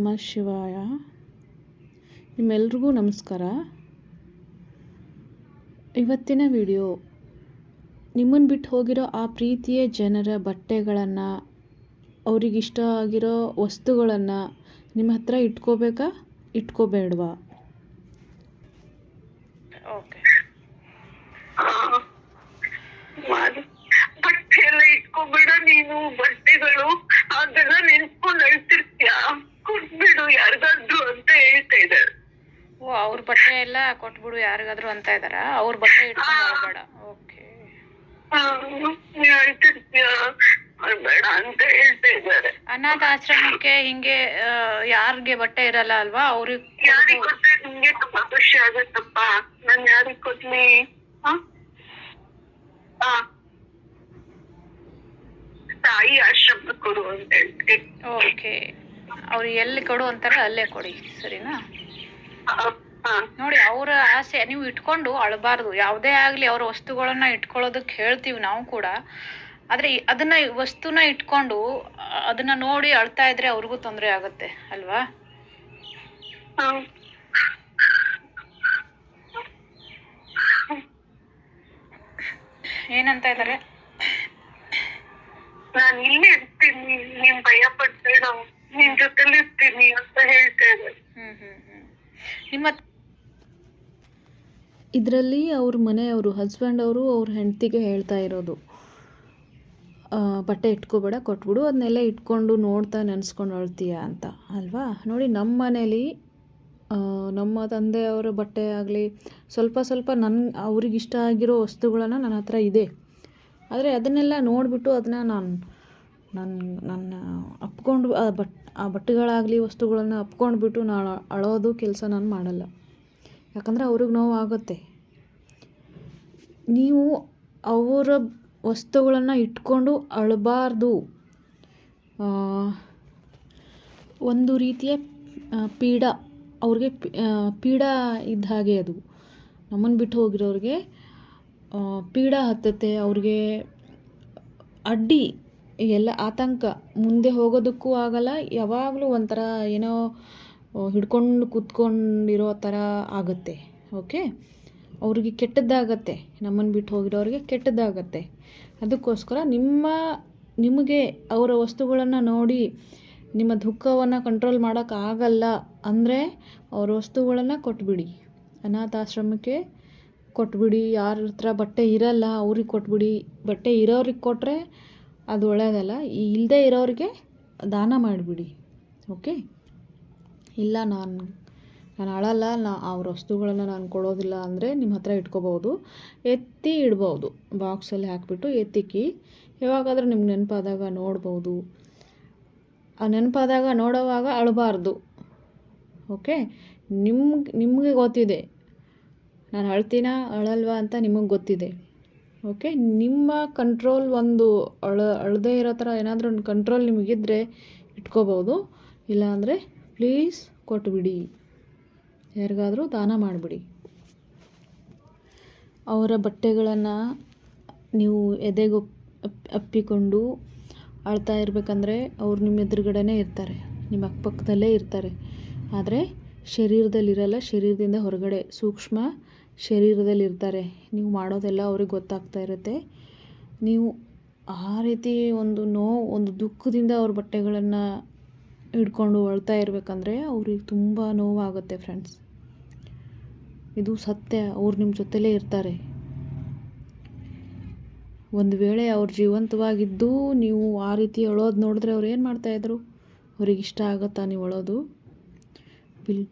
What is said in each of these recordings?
ನಮಃ ಶಿವಾಯ. ನಿಮ್ಮೆಲ್ರಿಗೂ ನಮಸ್ಕಾರ. ಇವತ್ತಿನ ವಿಡಿಯೋ ನಿಮ್ಮನ್ನು ಬಿಟ್ಟು ಹೋಗಿರೋ ಆ ಪ್ರೀತಿಯ ಜನರ ಬಟ್ಟೆಗಳನ್ನು, ಅವರಿಗಿಷ್ಟ ಆಗಿರೋ ವಸ್ತುಗಳನ್ನು ನಿಮ್ಮ ಹತ್ರ ಇಟ್ಕೋಬೇಕಾ? ಇಟ್ಕೋಬೇಡವಾ? ಓಕೆ ಮಾಡಿ ಬಟ್ಟೆ ಎಲ್ಲ ಇಟ್ಕೊಬೇಡ ನೀನು ಬಟ್ಟೆಗಳು ಅದೆಲ್ಲ ನೆನ್ಸ್ಕೊಂಡ್ ಅಳ್ತಿರ್ತೀಯ ಕೊಟ್ಬಿಡು ಯಾರಿಗಾದ್ರು ಅಂತ ಹೇಳ್ತಾ ಇದ್ದಾರೆ ಓ ಅವ್ರ ಬಟ್ಟೆ ಎಲ್ಲ ಕೊಟ್ಬಿಡು ಯಾರಿಗಾದ್ರು ಅಂತ ಇದಾರ? ಅವ್ರ ಬಟ್ಟೆ ಇಟ್ಕೊಂಡು ಹೋಗ್ಬೇಡ. ಓಕೆ. ಅನಾಥ ಆಶ್ರಮಕ್ಕೆ ಹಿಂಗೆ ಯಾರಿಗೆ ಬಟ್ಟೆ ಇರಲ್ಲ ಅಲ್ವಾ? ಅವ್ರಿಗೆ ಯಾರಿಗ್ ಕೊಟ್ರೆ ನಿಮ್ಗೆ ತುಂಬಾ ಖುಷಿ ಆಗತ್ತಪ್ಪ. ನಾನ್ ಯಾರಿಗ್? ಆ. ತಾಯಿ ಆಶ್ರಮ ಕೊಡು ಅಂತ ಹೇಳ್ತೀನಿ ಓಕೆ. ಅವ್ರು ಎಲ್ಲಿ ಕೊಡು ಅಂತಾರ ಅಲ್ಲೇ ಕೊಡಿ ಸರಿನಾ. ನೋಡಿ ಅವ್ರ ಆಸೆ ನೀವು ಇಟ್ಕೊಂಡು ಅಳಬಾರ್ದು. ಯಾವುದೇ ಆಗ್ಲಿ ಅವ್ರ ವಸ್ತುಗಳನ್ನ ಇಟ್ಕೊಳ್ಳೋದಕ್ಕೆ ಹೇಳ್ತೀವಿ ನಾವು ಕೂಡ. ಆದ್ರೆ ಅದನ್ನ ವಸ್ತುನ ಇಟ್ಕೊಂಡು ಅದನ್ನ ನೋಡಿ ಅಳ್ತಾ ಇದ್ರೆ ಅವ್ರಿಗೂ ತೊಂದರೆ ಆಗುತ್ತೆ ಅಲ್ವಾ? ಏನಂತ ಇದಾರೆ? ನಾನು ಇಲ್ಲೇ ಇರ್ತೀನಿ. ನೀನ್ ಭಯ ಪಡ್ಬೇಡ ನಿನ್ ಜೊತೆಲಿ ಇರ್ತೀನಿ ಅಂತ ಹೇಳ್ತಾ ಇದ್ದಾರೆ. ಹ್ಮ್ ಹ್ಮ್ ಹ್ಮ್. ನಿಮ್ಮ ಇದರಲ್ಲಿ ಅವ್ರ ಮನೆಯವರು ಹಸ್ಬೆಂಡ್ ಅವರು ಅವ್ರ ಹೆಂಡತಿಗೆ ಹೇಳ್ತಾ ಇರೋದು. ಬಟ್ಟೆ ಇಟ್ಕೋಬೇಡ, ಕೊಟ್ಬಿಡು ಅದನ್ನೆಲ್ಲ ಇಟ್ಕೊಂಡು ನೋಡ್ತಾ ನೆನೆಸ್ಕೊಂಡು ಅಳ್ತೀಯ ಅಂತ, ಅಲ್ವಾ? ನೋಡಿ ನಮ್ಮ ಮನೇಲಿ ನಮ್ಮ ತಂದೆಯವರ ಬಟ್ಟೆ ಆಗಲಿ, ಸ್ವಲ್ಪ ಸ್ವಲ್ಪ ನನ್ನ ಅವ್ರಿಗೆ ಇಷ್ಟ ಆಗಿರೋ ವಸ್ತುಗಳನ್ನು ನನ್ನ ಹತ್ರ ಇದೆ. ಆದರೆ ಅದನ್ನೆಲ್ಲ ನೋಡಿಬಿಟ್ಟು ಅದನ್ನ ನಾನು ನನ್ನ ನನ್ನ ಅಪ್ಕೊಂಡು, ಆ ಬಟ್, ಆ ಬಟ್ಟೆಗಳಾಗಲಿ, ವಸ್ತುಗಳನ್ನು ಅಪ್ಕೊಂಡ್ಬಿಟ್ಟು ನಾನು ಅಳೋದು ಕೆಲಸ ನಾನು ಮಾಡಲ್ಲ. ಯಾಕಂದರೆ ಅವ್ರಿಗೆ ನೋವಾಗುತ್ತೆ. ನೀವು ಅವರ ವಸ್ತುಗಳನ್ನು ಇಟ್ಕೊಂಡು ಅಳಬಾರ್ದು. ಒಂದು ರೀತಿಯ ಪೀಡ. ಅವ್ರಿಗೆ ಪೀಡ ಇದ್ದ ಹಾಗೆ ಅದು. ನಮ್ಮನ್ನು ಬಿಟ್ಟು ಹೋಗಿರೋರಿಗೆ ಪೀಡ ಹತ್ತತ್ತೆ. ಅವ್ರಿಗೆ ಅಡ್ಡಿ, ಎಲ್ಲ ಆತಂಕ. ಮುಂದೆ ಹೋಗೋದಕ್ಕೂ ಆಗಲ್ಲ. ಯಾವಾಗಲೂ ಒಂಥರ ಏನೋ ಹಿಡ್ಕೊಂಡು ಕೂತ್ಕೊಂಡಿರೋ ಥರ ಆಗುತ್ತೆ ಓಕೆ ಅವ್ರಿಗೆ ಕೆಟ್ಟದ್ದಾಗತ್ತೆ, ನಮ್ಮನ್ನು ಬಿಟ್ಟು ಹೋಗಿರೋರಿಗೆ ಕೆಟ್ಟದ್ದಾಗತ್ತೆ. ಅದಕ್ಕೋಸ್ಕರ ನಿಮ್ಮ, ನಿಮಗೆ ಅವರ ವಸ್ತುಗಳನ್ನು ನೋಡಿ ನಿಮ್ಮ ದುಃಖವನ್ನು ಕಂಟ್ರೋಲ್ ಮಾಡೋಕ್ಕಾಗಲ್ಲ ಅಂದರೆ ಅವ್ರ ವಸ್ತುಗಳನ್ನು ಕೊಟ್ಬಿಡಿ. ಅನಾಥಾಶ್ರಮಕ್ಕೆ ಕೊಟ್ಬಿಡಿ, ಯಾರ ಹತ್ರ ಬಟ್ಟೆ ಇರಲ್ಲ ಅವ್ರಿಗೆ ಕೊಟ್ಬಿಡಿ. ಬಟ್ಟೆ ಇರೋರಿಗೆ ಕೊಟ್ಟರೆ ಅದು ಒಳ್ಳೆಯದಲ್ಲ ಇಲ್ಲದೆ ಇರೋರಿಗೆ ದಾನ ಮಾಡಿಬಿಡಿ ಓಕೆ ಇಲ್ಲ, ನಾನು ನಾನು ಅಳಲ್ಲ, ನಾ ಅವ್ರ ವಸ್ತುಗಳನ್ನು ನಾನು ಕೊಡೋದಿಲ್ಲ ಅಂದರೆ ನಿಮ್ಮ ಹತ್ರ ಇಟ್ಕೋಬೋದು. ಎತ್ತಿ ಇಡ್ಬೋದು, ಬಾಕ್ಸಲ್ಲಿ ಹಾಕಿಬಿಟ್ಟು ಎತ್ತಿಕ್ಕಿ. ಯಾವಾಗಾದರೂ ನಿಮ್ಗೆ ನೆನಪಾದಾಗ ನೋಡ್ಬೋದು. ಆ ನೆನಪಾದಾಗ ನೋಡೋವಾಗ ಅಳಬಾರ್ದು. ಓಕೆ? ನಿಮ್ಗೆ, ನಿಮಗೆ ಗೊತ್ತಿದೆ. ನಾನು ಅಳ್ತೀನ, ಅಳಲ್ವಾ ಅಂತ ನಿಮಗೆ ಗೊತ್ತಿದೆ. ಓಕೆ? ನಿಮ್ಮ ಕಂಟ್ರೋಲ್ ಒಂದು ಅಳ, ಅಳದೇ ಇರೋ ಥರ ಏನಾದರೂ ಒಂದು ಕಂಟ್ರೋಲ್ ನಿಮಗಿದ್ದರೆ ಇಟ್ಕೋಬೋದು. ಇಲ್ಲಾಂದರೆ ಪ್ಲೀಸ್ ಕೊಟ್ಬಿಡಿ. ಯಾರಿಗಾದರೂ ದಾನ ಮಾಡಿಬಿಡಿ. ಅವರ ಬಟ್ಟೆಗಳನ್ನು ನೀವು ಎದೆಗೆ ಅಪ್, ಅಪ್ಪಿಕೊಂಡು ಅಳ್ತಾ ಇರಬೇಕಂದ್ರೆ ಅವ್ರು ನಿಮ್ಮ ಎದುರುಗಡೆನೇ ಇರ್ತಾರೆ. ನಿಮ್ಮ ಅಕ್ಕಪಕ್ಕದಲ್ಲೇ ಇರ್ತಾರೆ. ಆದರೆ ಶರೀರದಲ್ಲಿರಲ್ಲ, ಶರೀರದಿಂದ ಹೊರಗಡೆ ಸೂಕ್ಷ್ಮ ಶರೀರದಲ್ಲಿರ್ತಾರೆ. ನೀವು ಮಾಡೋದೆಲ್ಲ ಅವ್ರಿಗೆ ಗೊತ್ತಾಗ್ತಾ ಇರುತ್ತೆ. ನೀವು ಆ ರೀತಿ ಒಂದು ನೋವು, ಒಂದು ದುಃಖದಿಂದ ಅವ್ರ ಬಟ್ಟೆಗಳನ್ನು ಹಿಡ್ಕೊಂಡು ಅಳ್ತಾ ಇರಬೇಕಂದ್ರೆ ಅವ್ರಿಗೆ ತುಂಬ ನೋವಾಗುತ್ತೆ ಫ್ರೆಂಡ್ಸ್ ಇದು ಸತ್ಯ, ಅವ್ರು ನಿಮ್ಮ ಜೊತೆಲೇ ಇರ್ತಾರೆ. ಒಂದು ವೇಳೆ ಅವ್ರು ಜೀವಂತವಾಗಿದ್ದು ನೀವು ಆ ರೀತಿ ಅಳೋದು ನೋಡಿದ್ರೆ ಅವ್ರು ಏನು ಮಾಡ್ತಾಯಿದ್ರು ಅವ್ರಿಗೆ ಇಷ್ಟ ಆಗುತ್ತಾ ನೀವು ಅಳೋದು? ಬಿಲ್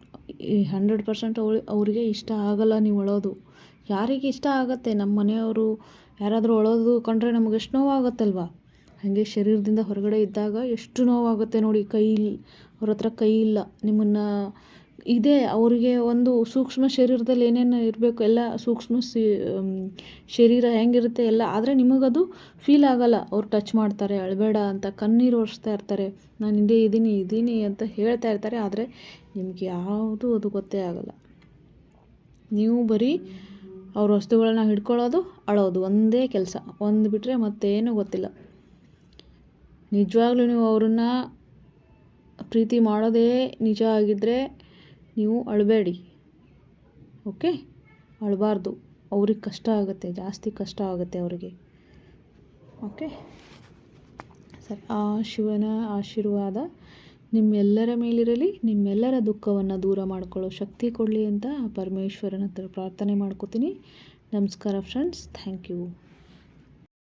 ಹಂಡ್ರೆಡ್ ಪರ್ಸೆಂಟ್ ಅವಳು, ಅವರಿಗೆ ಇಷ್ಟ ಆಗಲ್ಲ ನೀವು ಅಳೋದು. ಯಾರಿಗೆ ಇಷ್ಟ ಆಗತ್ತೆ? ನಮ್ಮ ಮನೆಯವರು ಯಾರಾದರೂ ಅಳೋದು ಕಂಡ್ರೆ ನಮಗೆ ಎಷ್ಟು ನೋವಾಗುತ್ತಲ್ವ? ಹಾಗೆ ಶರೀರದಿಂದ ಹೊರಗಡೆ ಇದ್ದಾಗ ಎಷ್ಟು ನೋವಾಗುತ್ತೆ ನೋಡಿ, ಕೈ ಅವ್ರ ಹತ್ರ ಕೈ ಇಲ್ಲ, ನಿಮ್ಮನ್ನು ಇದೆ, ಅವರಿಗೆ ಒಂದು ಸೂಕ್ಷ್ಮ ಶರೀರದಲ್ಲಿ ಏನೇನು ಇರಬೇಕು, ಎಲ್ಲ ಸೂಕ್ಷ್ಮ ಸಿ ಶರೀರ ಹೆಂಗಿರುತ್ತೆ ಎಲ್ಲ, ಆದರೆ ನಿಮಗದು ಫೀಲ್ ಆಗಲ್ಲ, ಅವ್ರು ಟಚ್ ಮಾಡ್ತಾರೆ, ಅಳಬೇಡ ಅಂತ, ಕಣ್ಣೀರು ಒರೆಸ್ತಾ ಇರ್ತಾರೆ, ನಾನು ಹಿಂದೆ ಇದ್ದೀನಿ ಇದ್ದೀನಿ ಅಂತ ಹೇಳ್ತಾ ಇರ್ತಾರೆ, ಆದರೆ ನಿಮ್ಗೆ ಯಾವುದು ಅದು ಗೊತ್ತೇ ಆಗಲ್ಲ. ನೀವು ಬರೀ ಅವ್ರ ವಸ್ತುಗಳನ್ನ ಹಿಡ್ಕೊಳ್ಳೋದು, ಅಳೋದು, ಒಂದೇ ಕೆಲಸ, ಒಂದು ಬಿಟ್ಟರೆ ಮತ್ತೇನೂ ಗೊತ್ತಿಲ್ಲ. ನಿಜವಾಗ್ಲೂ ನೀವು ಅವ್ರನ್ನ ಪ್ರೀತಿ ಮಾಡೋದೇ ನಿಜ ಆಗಿದ್ದರೆ ನೀವು ಅಳಬೇಡಿ. ಓಕೆ? ಅಳಬಾರ್ದು. ಅವ್ರಿಗೆ ಕಷ್ಟ ಆಗುತ್ತೆ, ಜಾಸ್ತಿ ಕಷ್ಟ ಆಗುತ್ತೆ ಅವರಿಗೆ. ಓಕೆ? ಸರಿ, ಆ ಶಿವನ ಆಶೀರ್ವಾದ ನಿಮ್ಮೆಲ್ಲರ ಮೇಲಿರಲಿ, ನಿಮ್ಮೆಲ್ಲರ ದುಃಖವನ್ನು ದೂರ ಮಾಡ್ಕೊಳ್ಳೋ ಶಕ್ತಿ ಕೊಡಲಿ ಅಂತ ಪರಮೇಶ್ವರನ ಹತ್ರ ಪ್ರಾರ್ಥನೆ ಮಾಡ್ಕೋತೀನಿ. ನಮಸ್ಕಾರ ಫ್ರೆಂಡ್ಸ್ ಥ್ಯಾಂಕ್ ಯು